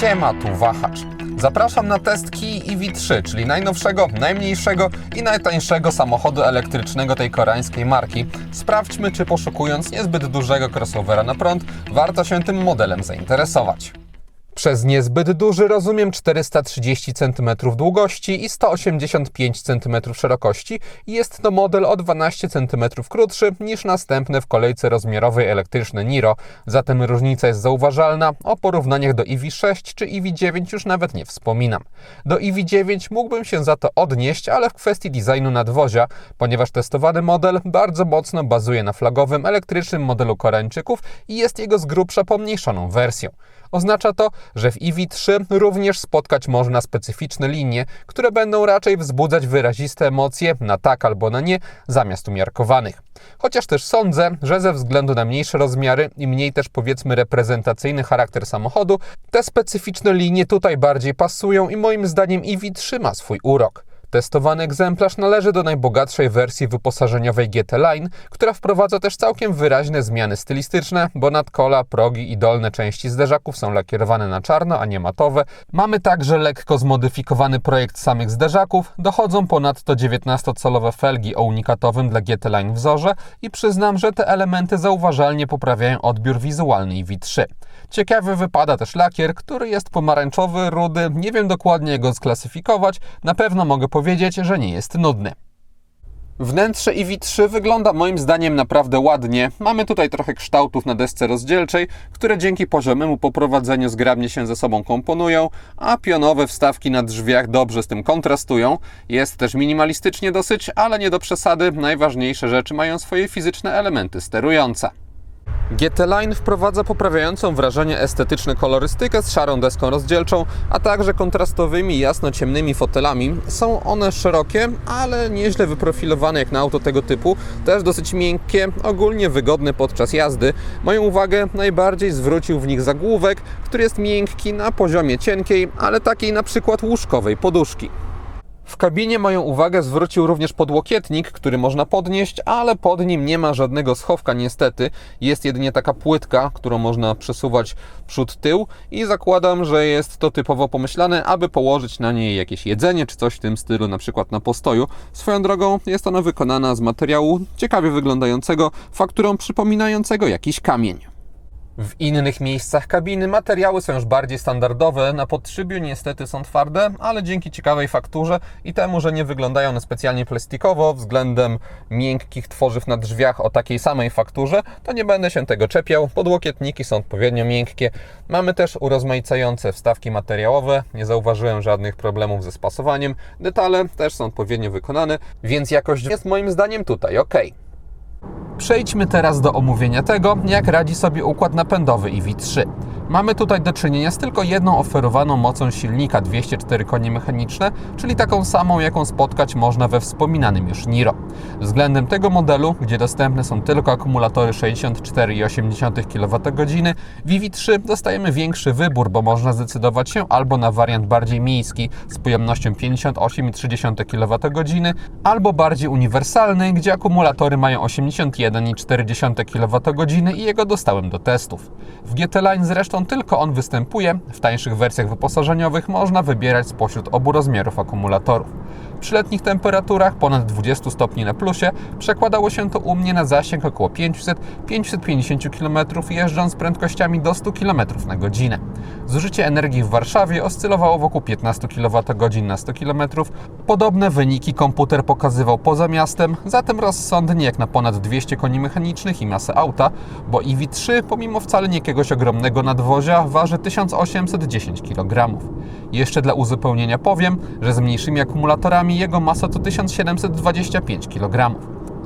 Siema, tu wahacz. Zapraszam na test Key EV3, czyli najnowszego, najmniejszego i najtańszego samochodu elektrycznego tej koreańskiej marki. Sprawdźmy, czy poszukując niezbyt dużego crossovera na prąd, warto się tym modelem zainteresować. Przez niezbyt duży rozumiem 430 cm długości i 185 cm szerokości i jest to model o 12 cm krótszy niż następne w kolejce rozmiarowej elektryczne Niro, zatem różnica jest zauważalna, o porównaniach do EV6 czy EV9 już nawet nie wspominam. Do EV9 mógłbym się za to odnieść, ale w kwestii designu nadwozia, ponieważ testowany model bardzo mocno bazuje na flagowym elektrycznym modelu Koreańczyków i jest jego z grubsza pomniejszoną wersją. Oznacza to, że w EV3 również spotkać można specyficzne linie, które będą raczej wzbudzać wyraziste emocje na tak albo na nie, zamiast umiarkowanych. Chociaż też sądzę, że ze względu na mniejsze rozmiary i mniej też powiedzmy reprezentacyjny charakter samochodu, te specyficzne linie tutaj bardziej pasują i moim zdaniem EV3 ma swój urok. Testowany egzemplarz należy do najbogatszej wersji wyposażeniowej GT Line, która wprowadza też całkiem wyraźne zmiany stylistyczne, bo nadkola, progi i dolne części zderzaków są lakierowane na czarno, a nie matowe. Mamy także lekko zmodyfikowany projekt samych zderzaków, dochodzą ponadto 19-calowe felgi o unikatowym dla GT Line wzorze i przyznam, że te elementy zauważalnie poprawiają odbiór wizualny V3. Ciekawy wypada też lakier, który jest pomarańczowy, rudy, nie wiem dokładnie go sklasyfikować, na pewno mogę powiedzieć, że nie jest nudny. Wnętrze EV3 wygląda moim zdaniem naprawdę ładnie. Mamy tutaj trochę kształtów na desce rozdzielczej, które dzięki poziomemu poprowadzeniu zgrabnie się ze sobą komponują, a pionowe wstawki na drzwiach dobrze z tym kontrastują. Jest też minimalistycznie dosyć, ale nie do przesady. Najważniejsze rzeczy mają swoje fizyczne elementy sterujące. GT Line wprowadza poprawiającą wrażenie estetyczne kolorystykę z szarą deską rozdzielczą, a także kontrastowymi jasno-ciemnymi fotelami. Są one szerokie, ale nieźle wyprofilowane jak na auto tego typu, też dosyć miękkie, ogólnie wygodne podczas jazdy. Moją uwagę najbardziej zwrócił w nich zagłówek, który jest miękki na poziomie cienkiej, ale takiej na przykład łóżkowej poduszki. W kabinie moją uwagę zwrócił również podłokietnik, który można podnieść, ale pod nim nie ma żadnego schowka niestety. Jest jedynie taka płytka, którą można przesuwać przód-tył i zakładam, że jest to typowo pomyślane, aby położyć na niej jakieś jedzenie czy coś w tym stylu, na przykład na postoju. Swoją drogą jest ona wykonana z materiału ciekawie wyglądającego, fakturą przypominającego jakiś kamień. W innych miejscach kabiny materiały są już bardziej standardowe. Na podszybiu niestety są twarde, ale dzięki ciekawej fakturze i temu, że nie wyglądają one specjalnie plastikowo względem miękkich tworzyw na drzwiach o takiej samej fakturze, to nie będę się tego czepiał. Podłokietniki są odpowiednio miękkie. Mamy też urozmaicające wstawki materiałowe. Nie zauważyłem żadnych problemów ze spasowaniem. Detale też są odpowiednio wykonane, więc jakość jest moim zdaniem tutaj ok. Przejdźmy teraz do omówienia tego, jak radzi sobie układ napędowy EV3. Mamy tutaj do czynienia z tylko jedną oferowaną mocą silnika 204 konie mechaniczne, czyli taką samą, jaką spotkać można we wspominanym już Niro. Względem tego modelu, gdzie dostępne są tylko akumulatory 64,8 kWh, w EV3 dostajemy większy wybór, bo można zdecydować się albo na wariant bardziej miejski z pojemnością 58,3 kWh, albo bardziej uniwersalny, gdzie akumulatory mają 81,4 kWh i jego dostałem do testów. W GT Line zresztą tylko on występuje, w tańszych wersjach wyposażeniowych można wybierać spośród obu rozmiarów akumulatorów. Przy letnich temperaturach ponad 20 stopni na plusie przekładało się to u mnie na zasięg około 500-550 km jeżdżąc prędkościami do 100 km na godzinę. Zużycie energii w Warszawie oscylowało wokół 15 kWh na 100 km. Podobne wyniki komputer pokazywał poza miastem, zatem rozsądnie jak na ponad 200 koni mechanicznych i masę auta, bo EV3 pomimo wcale nie jakiegoś ogromnego nadwozia waży 1810 kg. Jeszcze dla uzupełnienia powiem, że z mniejszymi akumulatorami jego masa to 1725 kg.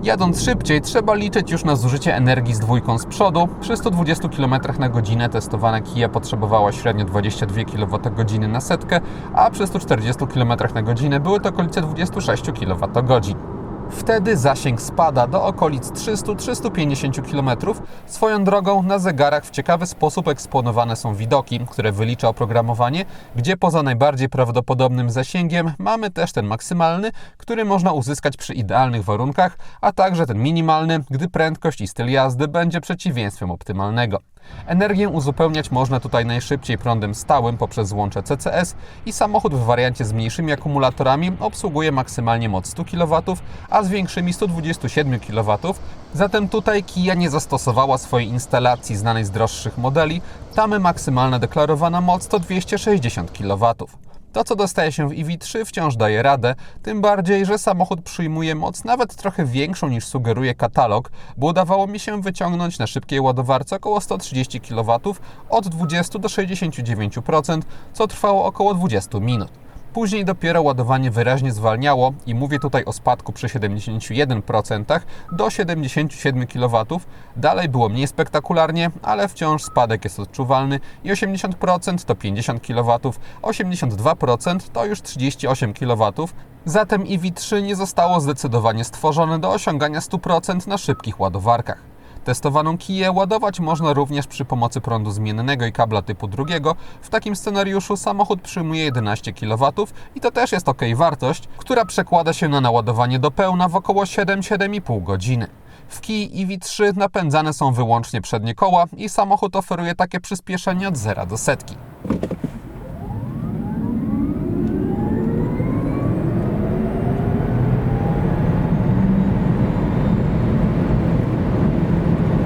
Jadąc szybciej, trzeba liczyć już na zużycie energii z dwójką z przodu. Przy 120 km na godzinę testowana Kia potrzebowała średnio 22 kWh na setkę, a przy 140 km na godzinę były to okolice 26 kWh. Wtedy zasięg spada do okolic 300-350 km. Swoją drogą na zegarach w ciekawy sposób eksponowane są widoki, które wylicza oprogramowanie, gdzie poza najbardziej prawdopodobnym zasięgiem mamy też ten maksymalny, który można uzyskać przy idealnych warunkach, a także ten minimalny, gdy prędkość i styl jazdy będzie przeciwieństwem optymalnego. Energię uzupełniać można tutaj najszybciej prądem stałym poprzez złącze CCS i samochód w wariancie z mniejszymi akumulatorami obsługuje maksymalnie moc 100 kW, a z większymi 127 kW. Zatem tutaj Kia nie zastosowała swojej instalacji znanej z droższych modeli. Tamy maksymalna deklarowana moc to 260 kW. To, co dostaje się w EV3, wciąż daje radę, tym bardziej, że samochód przyjmuje moc nawet trochę większą niż sugeruje katalog, bo udawało mi się wyciągnąć na szybkiej ładowarce około 130 kW od 20 do 69%, co trwało około 20 minut. Później dopiero ładowanie wyraźnie zwalniało i mówię tutaj o spadku przy 71% do 77 kW. Dalej było mniej spektakularnie, ale wciąż spadek jest odczuwalny i 80% to 50 kW, 82% to już 38 kW. Zatem EV3 nie zostało zdecydowanie stworzone do osiągania 100% na szybkich ładowarkach. Testowaną Kiję ładować można również przy pomocy prądu zmiennego i kabla typu drugiego. W takim scenariuszu samochód przyjmuje 11 kW i to też jest ok wartość, która przekłada się na naładowanie do pełna w około 7-7,5 godziny. W Kii EV3 napędzane są wyłącznie przednie koła i samochód oferuje takie przyspieszenie od 0 do setki.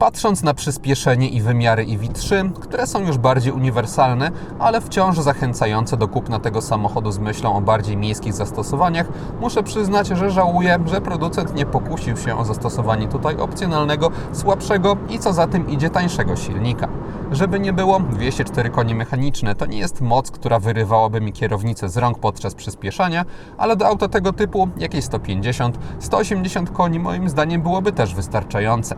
Patrząc na przyspieszenie i wymiary EV3, które są już bardziej uniwersalne, ale wciąż zachęcające do kupna tego samochodu z myślą o bardziej miejskich zastosowaniach, muszę przyznać, że żałuję, że producent nie pokusił się o zastosowanie tutaj opcjonalnego, słabszego i co za tym idzie tańszego silnika. Żeby nie było, 204 konie mechaniczne to nie jest moc, która wyrywałaby mi kierownicę z rąk podczas przyspieszania, ale do auta tego typu jakieś 150-180 koni moim zdaniem byłoby też wystarczające.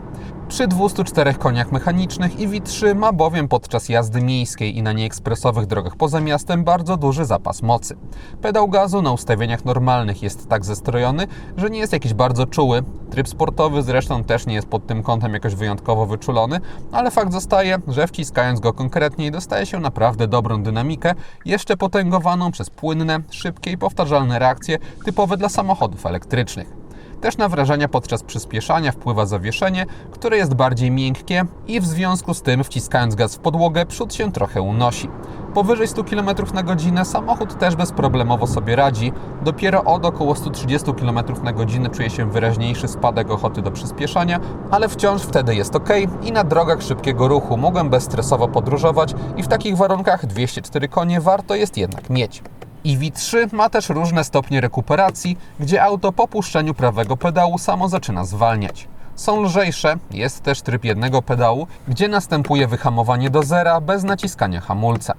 Przy 204 koniach mechanicznych EV3 ma bowiem podczas jazdy miejskiej i na nieekspresowych drogach poza miastem bardzo duży zapas mocy. Pedał gazu na ustawieniach normalnych jest tak zestrojony, że nie jest jakiś bardzo czuły. Tryb sportowy zresztą też nie jest pod tym kątem jakoś wyjątkowo wyczulony, ale fakt zostaje, że wciskając go konkretniej dostaje się naprawdę dobrą dynamikę, jeszcze potęgowaną przez płynne, szybkie i powtarzalne reakcje typowe dla samochodów elektrycznych. Też na wrażenia podczas przyspieszania wpływa zawieszenie, które jest bardziej miękkie i w związku z tym wciskając gaz w podłogę przód się trochę unosi. Powyżej 100 km na godzinę samochód też bezproblemowo sobie radzi. Dopiero od około 130 km na godzinę czuje się wyraźniejszy spadek ochoty do przyspieszania, ale wciąż wtedy jest ok i na drogach szybkiego ruchu mogłem bezstresowo podróżować i w takich warunkach 204 konie warto jest jednak mieć. EV3 ma też różne stopnie rekuperacji, gdzie auto po puszczeniu prawego pedału samo zaczyna zwalniać. Są lżejsze, jest też tryb jednego pedału, gdzie następuje wyhamowanie do zera bez naciskania hamulca.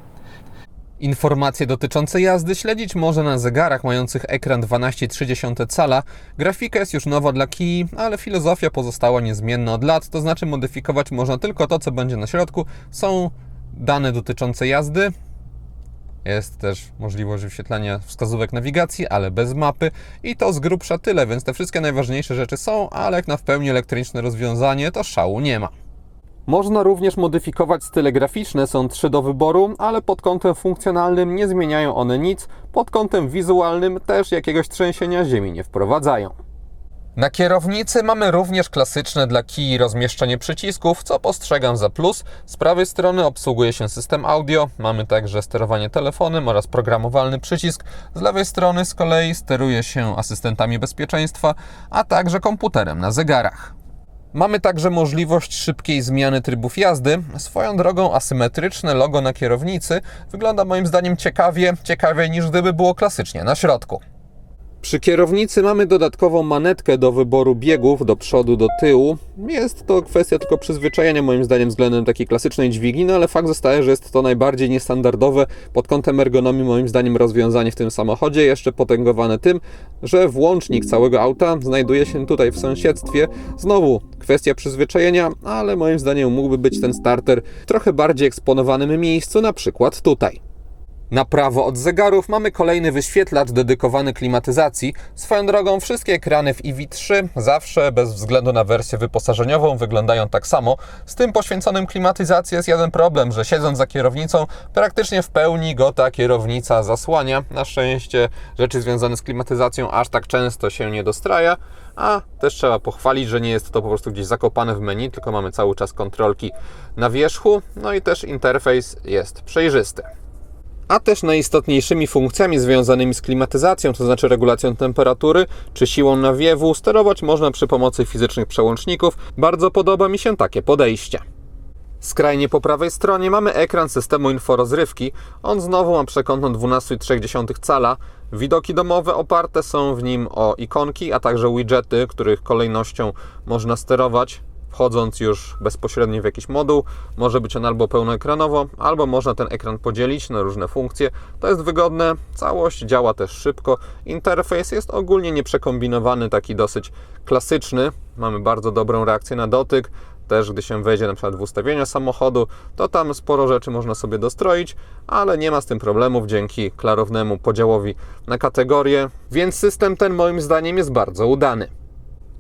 Informacje dotyczące jazdy śledzić może na zegarach mających ekran 12,3 cala. Grafika jest już nowa dla Kii, ale filozofia pozostała niezmienna od lat, to znaczy modyfikować można tylko to, co będzie na środku. Są dane dotyczące jazdy, jest też możliwość wyświetlania wskazówek nawigacji, ale bez mapy i to z grubsza tyle, więc te wszystkie najważniejsze rzeczy są, ale jak na w pełni elektroniczne rozwiązanie to szału nie ma. Można również modyfikować style graficzne, są trzy do wyboru, ale pod kątem funkcjonalnym nie zmieniają one nic, pod kątem wizualnym też jakiegoś trzęsienia ziemi nie wprowadzają. Na kierownicy mamy również klasyczne dla Kii rozmieszczenie przycisków, co postrzegam za plus. Z prawej strony obsługuje się system audio, mamy także sterowanie telefonem oraz programowalny przycisk. Z lewej strony z kolei steruje się asystentami bezpieczeństwa, a także komputerem na zegarach. Mamy także możliwość szybkiej zmiany trybów jazdy. Swoją drogą asymetryczne logo na kierownicy wygląda moim zdaniem ciekawie, ciekawiej niż gdyby było klasycznie na środku. Przy kierownicy mamy dodatkową manetkę do wyboru biegów do przodu, do tyłu. Jest to kwestia tylko przyzwyczajenia moim zdaniem względem takiej klasycznej dźwigni, no ale fakt zostaje, że jest to najbardziej niestandardowe pod kątem ergonomii moim zdaniem rozwiązanie w tym samochodzie, jeszcze potęgowane tym, że włącznik całego auta znajduje się tutaj w sąsiedztwie. Znowu kwestia przyzwyczajenia, ale moim zdaniem mógłby być ten starter w trochę bardziej eksponowanym miejscu, na przykład tutaj. Na prawo od zegarów mamy kolejny wyświetlacz dedykowany klimatyzacji. Swoją drogą wszystkie ekrany w EV3 zawsze bez względu na wersję wyposażeniową wyglądają tak samo. Z tym poświęconym klimatyzacji jest jeden problem, że siedząc za kierownicą praktycznie w pełni go ta kierownica zasłania. Na szczęście rzeczy związane z klimatyzacją aż tak często się nie dostraja, a też trzeba pochwalić, że nie jest to po prostu gdzieś zakopane w menu, tylko mamy cały czas kontrolki na wierzchu, no i też interfejs jest przejrzysty a też najistotniejszymi funkcjami związanymi z klimatyzacją, to znaczy regulacją temperatury czy siłą nawiewu, sterować można przy pomocy fizycznych przełączników. Bardzo podoba mi się takie podejście. Skrajnie po prawej stronie mamy ekran systemu inforozrywki. On znowu ma przekątną 12,3 cala. Widoki domowe oparte są w nim o ikonki, a także widgety, których kolejnością można sterować wchodząc już bezpośrednio w jakiś moduł. Może być on albo pełnoekranowo, albo można ten ekran podzielić na różne funkcje. To jest wygodne, całość działa też szybko. Interfejs jest ogólnie nieprzekombinowany, taki dosyć klasyczny. Mamy bardzo dobrą reakcję na dotyk. Też gdy się wejdzie na przykład w ustawienia samochodu, to tam sporo rzeczy można sobie dostroić, ale nie ma z tym problemów dzięki klarownemu podziałowi na kategorie, więc system ten moim zdaniem jest bardzo udany.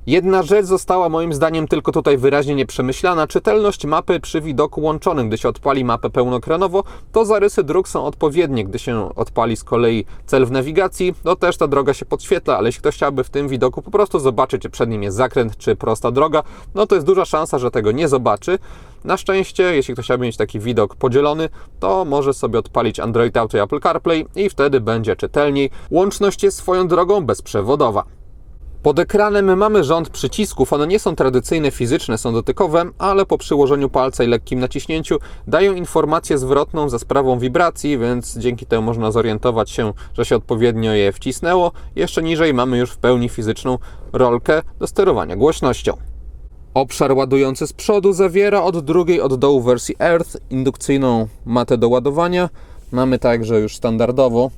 Jedna rzecz została moim zdaniem tylko tutaj wyraźnie nieprzemyślana. Czytelność mapy przy widoku łączonym. Gdy się odpali mapę pełnoekranowo, to zarysy dróg są odpowiednie. Gdy się odpali z kolei cel w nawigacji, to też ta droga się podświetla, ale jeśli ktoś chciałby w tym widoku po prostu zobaczyć, czy przed nim jest zakręt, czy prosta droga, no to jest duża szansa, że tego nie zobaczy. Na szczęście, jeśli ktoś chciałby mieć taki widok podzielony, to może sobie odpalić Android Auto i Apple CarPlay i wtedy będzie czytelniej. Łączność jest swoją drogą bezprzewodowa. Pod ekranem mamy rząd przycisków. One nie są tradycyjne fizyczne, są dotykowe, ale po przyłożeniu palca i lekkim naciśnięciu dają informację zwrotną za sprawą wibracji, więc dzięki temu można zorientować się, że się odpowiednio je wcisnęło. Jeszcze niżej mamy już w pełni fizyczną rolkę do sterowania głośnością. Obszar ładujący z przodu zawiera od drugiej od dołu wersji Earth indukcyjną matę do ładowania. Mamy także już standardowo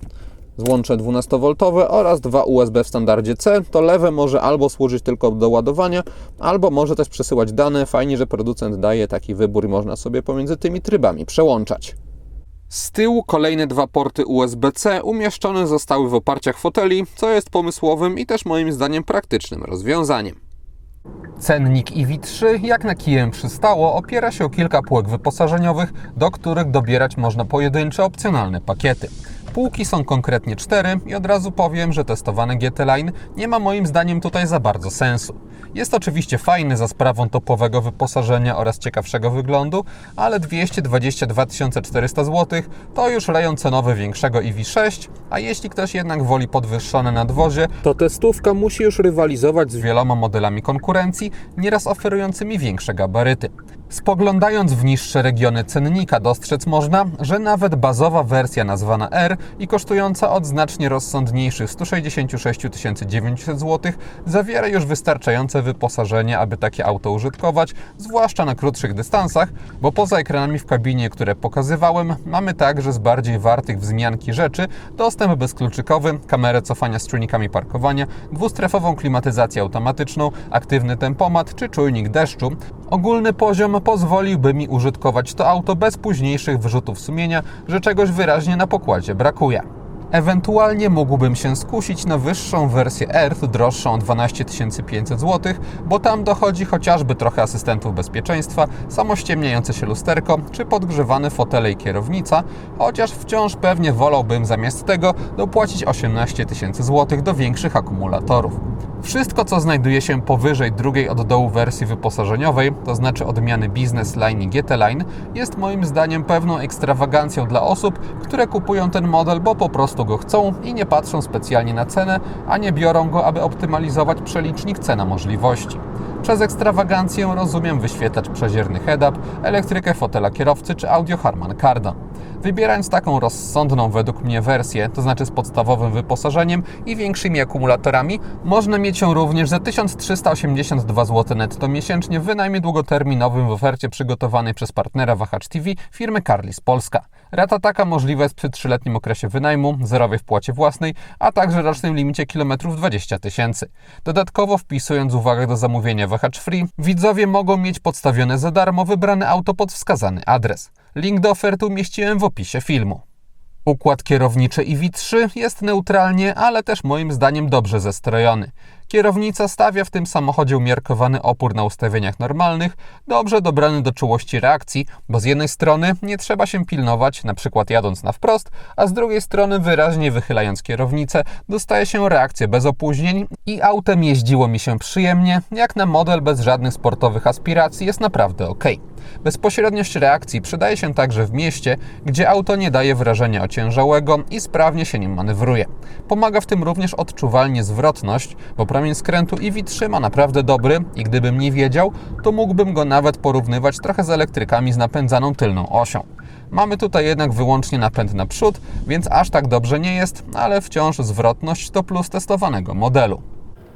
złącze 12V oraz dwa USB w standardzie C. To lewe może albo służyć tylko do ładowania, albo może też przesyłać dane. Fajnie, że producent daje taki wybór i można sobie pomiędzy tymi trybami przełączać. Z tyłu kolejne dwa porty USB-C umieszczone zostały w oparciach foteli, co jest pomysłowym i też moim zdaniem praktycznym rozwiązaniem. Cennik EV3, jak na kijem przystało, opiera się o kilka półek wyposażeniowych, do których dobierać można pojedyncze opcjonalne pakiety. Półki są konkretnie cztery i od razu powiem, że testowane GT Line nie ma moim zdaniem tutaj za bardzo sensu. Jest oczywiście fajny za sprawą topowego wyposażenia oraz ciekawszego wyglądu, ale 222 400 zł to już rejon cenowy większego EV6, a jeśli ktoś jednak woli podwyższone nadwozie, to testówka musi już rywalizować z wieloma modelami konkurencji, nieraz oferującymi większe gabaryty. Spoglądając w niższe regiony cennika dostrzec można, że nawet bazowa wersja nazwana R i kosztująca od znacznie rozsądniejszych 166 900 zł zawiera już wystarczające wyposażenie, aby takie auto użytkować, zwłaszcza na krótszych dystansach, bo poza ekranami w kabinie, które pokazywałem, mamy także z bardziej wartych wzmianki rzeczy dostęp bezkluczykowy, kamerę cofania z czujnikami parkowania, dwustrefową klimatyzację automatyczną, aktywny tempomat czy czujnik deszczu. Ogólny poziom pozwoliłby mi użytkować to auto bez późniejszych wyrzutów sumienia, że czegoś wyraźnie na pokładzie brakuje. Ewentualnie mógłbym się skusić na wyższą wersję Earth, droższą o 12 500 zł, bo tam dochodzi chociażby trochę asystentów bezpieczeństwa, samościemniające się lusterko czy podgrzewane fotele i kierownica, chociaż wciąż pewnie wolałbym zamiast tego dopłacić 18 tysięcy zł do większych akumulatorów. Wszystko, co znajduje się powyżej drugiej od dołu wersji wyposażeniowej, to znaczy odmiany Business Line i GT Line, jest moim zdaniem pewną ekstrawagancją dla osób, które kupują ten model, bo po prostu go chcą i nie patrzą specjalnie na cenę, a nie biorą go, aby optymalizować przelicznik cena możliwości. Przez ekstrawagancję rozumiem wyświetlacz przezierny head-up, elektrykę fotela kierowcy czy audio Harman Kardon. Wybierając taką rozsądną według mnie wersję, to znaczy z podstawowym wyposażeniem i większymi akumulatorami, można mieć ją również za 1382 zł netto miesięcznie w wynajmie długoterminowym w ofercie przygotowanej przez partnera Wahacz TV firmy Carlis Polska. Rata taka możliwa jest przy 3-letnim okresie wynajmu, zerowej wpłacie własnej, a także rocznym limicie kilometrów 20 tysięcy. Dodatkowo wpisując uwagę do zamówienia Wahacz Free, widzowie mogą mieć podstawione za darmo wybrane auto pod wskazany adres. Link do oferty umieściłem w opisie filmu. Układ kierowniczy IV3 jest neutralnie, ale też moim zdaniem dobrze zestrojony. Kierownica stawia w tym samochodzie umiarkowany opór na ustawieniach normalnych, dobrze dobrany do czułości reakcji, bo z jednej strony nie trzeba się pilnować, na przykład jadąc na wprost, a z drugiej strony wyraźnie wychylając kierownicę, dostaje się reakcję bez opóźnień i autem jeździło mi się przyjemnie, jak na model bez żadnych sportowych aspiracji jest naprawdę ok. Bezpośredniość reakcji przydaje się także w mieście, gdzie auto nie daje wrażenia ociężałego i sprawnie się nim manewruje. Pomaga w tym również odczuwalnie zwrotność, bo promień skrętu IV3 ma naprawdę dobry i gdybym nie wiedział, to mógłbym go nawet porównywać trochę z elektrykami z napędzaną tylną osią. Mamy tutaj jednak wyłącznie napęd na przód, więc aż tak dobrze nie jest, ale wciąż zwrotność to plus testowanego modelu.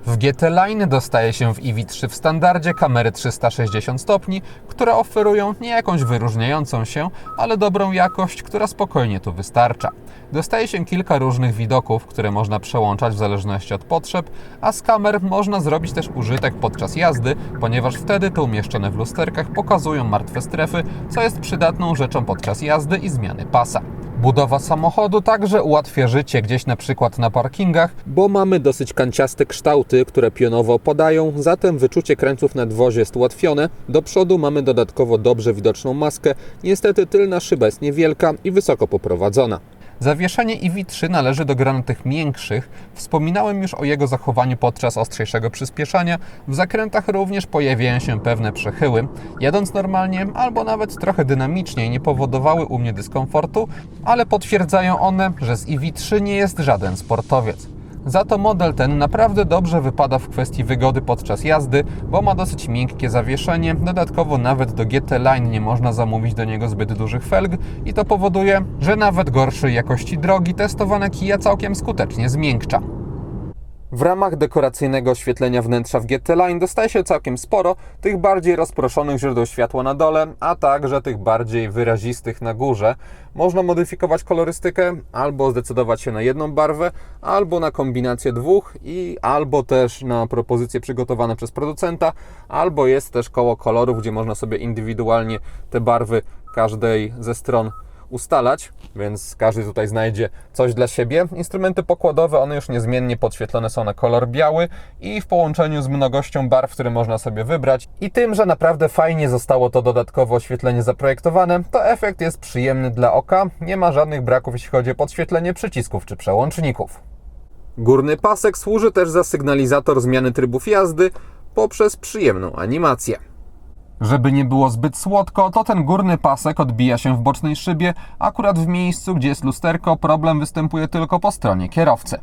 W GT Line dostaje się w EV3 w standardzie kamery 360 stopni, które oferują nie jakąś wyróżniającą się, ale dobrą jakość, która spokojnie tu wystarcza. Dostaje się kilka różnych widoków, które można przełączać w zależności od potrzeb, a z kamer można zrobić też użytek podczas jazdy, ponieważ wtedy te umieszczone w lusterkach pokazują martwe strefy, co jest przydatną rzeczą podczas jazdy i zmiany pasa. Budowa samochodu także ułatwia życie gdzieś na przykład na parkingach, bo mamy dosyć kanciaste kształty, które pionowo opadają, zatem wyczucie kręców na dwozie jest ułatwione. Do przodu mamy dodatkowo dobrze widoczną maskę, niestety tylna szyba jest niewielka i wysoko poprowadzona. Zawieszenie IV3 należy do grona tych miększych. Wspominałem już o jego zachowaniu podczas ostrzejszego przyspieszania. W zakrętach również pojawiają się pewne przechyły. Jadąc normalnie albo nawet trochę dynamiczniej nie powodowały u mnie dyskomfortu, ale potwierdzają one, że z IV3 nie jest żaden sportowiec. Za to model ten naprawdę dobrze wypada w kwestii wygody podczas jazdy, bo ma dosyć miękkie zawieszenie. Dodatkowo nawet do GT Line nie można zamówić do niego zbyt dużych felg i to powoduje, że nawet gorszej jakości drogi testowane Kia całkiem skutecznie zmiękcza. W ramach dekoracyjnego oświetlenia wnętrza w GT Line dostaje się całkiem sporo tych bardziej rozproszonych źródeł światła na dole, a także tych bardziej wyrazistych na górze. Można modyfikować kolorystykę, albo zdecydować się na jedną barwę, albo na kombinację dwóch i albo też na propozycje przygotowane przez producenta, albo jest też koło kolorów, gdzie można sobie indywidualnie te barwy każdej ze stron ustalać, więc każdy tutaj znajdzie coś dla siebie. Instrumenty pokładowe, one już niezmiennie podświetlone są na kolor biały i w połączeniu z mnogością barw, które można sobie wybrać i tym, że naprawdę fajnie zostało to dodatkowe oświetlenie zaprojektowane, to efekt jest przyjemny dla oka, nie ma żadnych braków jeśli chodzi o podświetlenie przycisków czy przełączników. Górny pasek służy też za sygnalizator zmiany trybów jazdy poprzez przyjemną animację. Żeby nie było zbyt słodko, to ten górny pasek odbija się w bocznej szybie, akurat w miejscu, gdzie jest lusterko, problem występuje tylko po stronie kierowcy.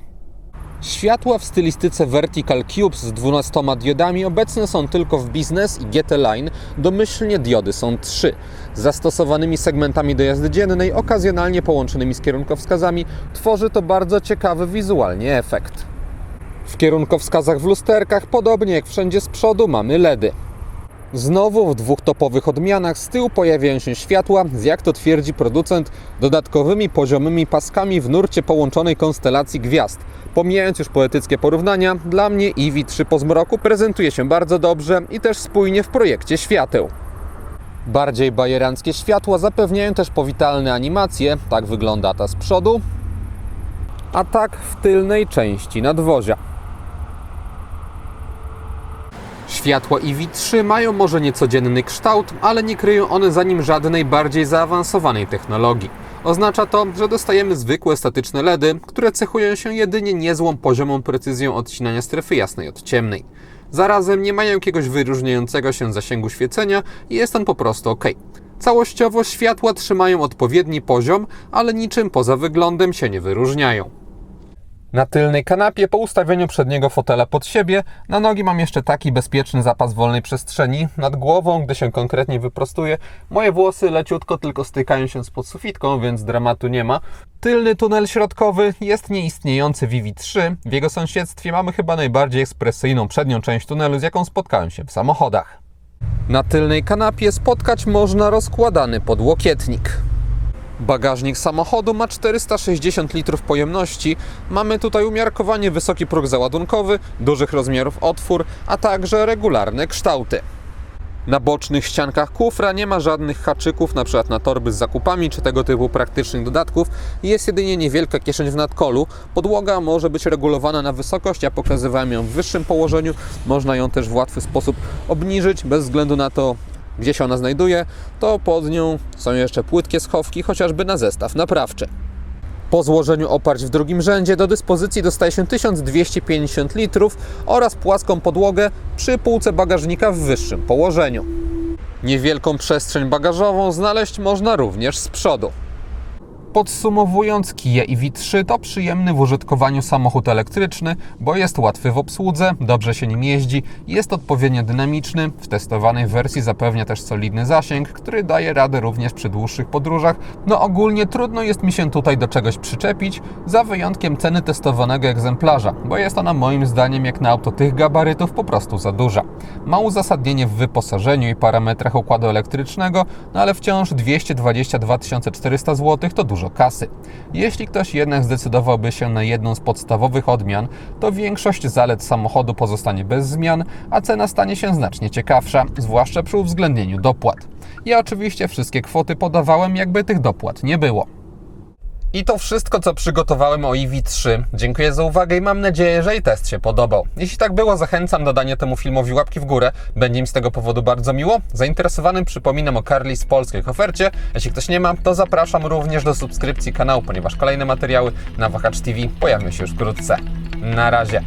Światła w stylistyce Vertical Cubes z 12 diodami obecne są tylko w Business i GT Line. Domyślnie diody są trzy. Zastosowanymi segmentami do jazdy dziennej, okazjonalnie połączonymi z kierunkowskazami, tworzy to bardzo ciekawy wizualnie efekt. W kierunkowskazach w lusterkach, podobnie jak wszędzie z przodu, mamy LEDy. Znowu w dwóch topowych odmianach z tyłu pojawiają się światła z, jak to twierdzi producent, dodatkowymi poziomymi paskami w nurcie połączonej konstelacji gwiazd. Pomijając już poetyckie porównania, dla mnie EV3 po zmroku prezentuje się bardzo dobrze i też spójnie w projekcie świateł. Bardziej bajeranckie światła zapewniają też powitalne animacje, tak wygląda ta z przodu, a tak w tylnej części nadwozia. Światła EV3 mają może niecodzienny kształt, ale nie kryją one za nim żadnej bardziej zaawansowanej technologii. Oznacza to, że dostajemy zwykłe statyczne LEDy, które cechują się jedynie niezłą poziomą precyzją odcinania strefy jasnej od ciemnej. Zarazem nie mają jakiegoś wyróżniającego się zasięgu świecenia i jest on po prostu ok. Całościowo światła trzymają odpowiedni poziom, ale niczym poza wyglądem się nie wyróżniają. Na tylnej kanapie, po ustawieniu przedniego fotela pod siebie, na nogi mam jeszcze taki bezpieczny zapas wolnej przestrzeni. Nad głową, gdy się konkretnie wyprostuję, moje włosy leciutko tylko stykają się z podsufitką, więc dramatu nie ma. Tylny tunel środkowy jest nieistniejący w VV3. W jego sąsiedztwie mamy chyba najbardziej ekspresyjną przednią część tunelu, z jaką spotkałem się w samochodach. Na tylnej kanapie spotkać można rozkładany podłokietnik. Bagażnik samochodu ma 460 litrów pojemności. Mamy tutaj umiarkowanie wysoki próg załadunkowy, dużych rozmiarów otwór, a także regularne kształty. Na bocznych ściankach kufra nie ma żadnych haczyków, np. na torby z zakupami czy tego typu praktycznych dodatków. Jest jedynie niewielka kieszeń w nadkolu. Podłoga może być regulowana na wysokość, ja pokazywałem ją w wyższym położeniu. Można ją też w łatwy sposób obniżyć, bez względu na to, gdzie się ona znajduje. To pod nią są jeszcze płytkie schowki, chociażby na zestaw naprawczy. Po złożeniu oparć w drugim rzędzie do dyspozycji dostaje się 1250 litrów oraz płaską podłogę przy półce bagażnika w wyższym położeniu. Niewielką przestrzeń bagażową znaleźć można również z przodu. Podsumowując, Kia EV3 to przyjemny w użytkowaniu samochód elektryczny, bo jest łatwy w obsłudze, dobrze się nim jeździ, jest odpowiednio dynamiczny, w testowanej wersji zapewnia też solidny zasięg, który daje radę również przy dłuższych podróżach. No ogólnie trudno jest mi się tutaj do czegoś przyczepić, za wyjątkiem ceny testowanego egzemplarza, bo jest ona moim zdaniem jak na auto tych gabarytów po prostu za duża. Ma uzasadnienie w wyposażeniu i parametrach układu elektrycznego, no ale wciąż 222 400 zł to dużo kasy. Jeśli ktoś jednak zdecydowałby się na jedną z podstawowych odmian, to większość zalet samochodu pozostanie bez zmian, a cena stanie się znacznie ciekawsza, zwłaszcza przy uwzględnieniu dopłat. Ja oczywiście wszystkie kwoty podawałem, jakby tych dopłat nie było. I to wszystko, co przygotowałem o EV3. Dziękuję za uwagę i mam nadzieję, że i test się podobał. Jeśli tak było, zachęcam do dania temu filmowi łapki w górę. Będzie mi z tego powodu bardzo miło. Zainteresowanym przypominam o Carly z polskiej ofercie. Jeśli ktoś nie ma, to zapraszam również do subskrypcji kanału, ponieważ kolejne materiały na Wahacz TV pojawią się już wkrótce. Na razie.